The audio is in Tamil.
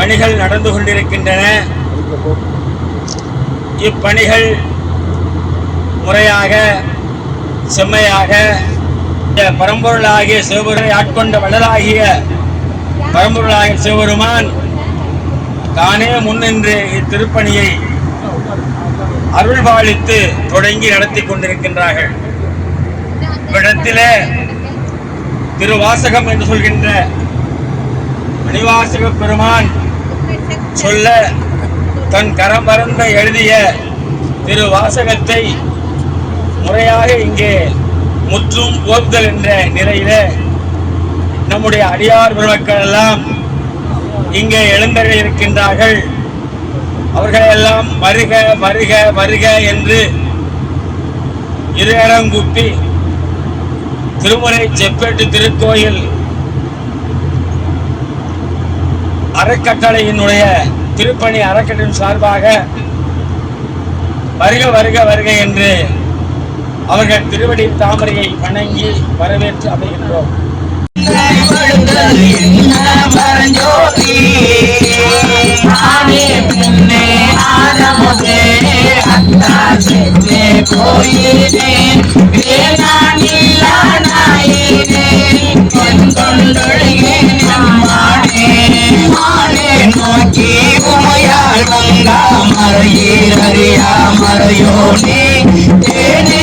பணிகள் நடந்து கொண்டிருக்கின்றன. இப்பணிகள் முறையாக செம்மையாக பரம்பொருளாகிய சிவபெருமை ஆட்கொண்ட வள்ளலாகிய பரம்பொருளாகிய சிவபெருமான் தானே முன்னின்று இத்திருப்பணியை அருள்பாலித்து தொடங்கி நடத்தி கொண்டிருக்கின்றார்கள். இவ்விடத்திலே திருவாசகம் என்று சொல்கின்ற மணிவாசக பெருமான் சொல்ல தன் கரம் பரந்த எழுதிய திரு வாசகத்தை முறையாக இங்கே முற்றும் ஓப்புதல் என்ற நிலையில நம்முடைய அடியார் பெருமக்கள் எல்லாம் இங்கே எழுந்தக இருக்கின்றார்கள். அவர்களெல்லாம் வருக வருக வருக என்று இருகரங்குப்பி திருமுறை செப்பேட்டு திருக்கோயில் அறக்கட்டளையினுடைய திருப்பணி அறக்கட்டின் சார்பாக வருக வருக வருக என்று அவர்கள் திருவடி தாமரையை வணங்கி வரவேற்று அமைகின்றோம் நோக்கி हमारे हरे हमारे राम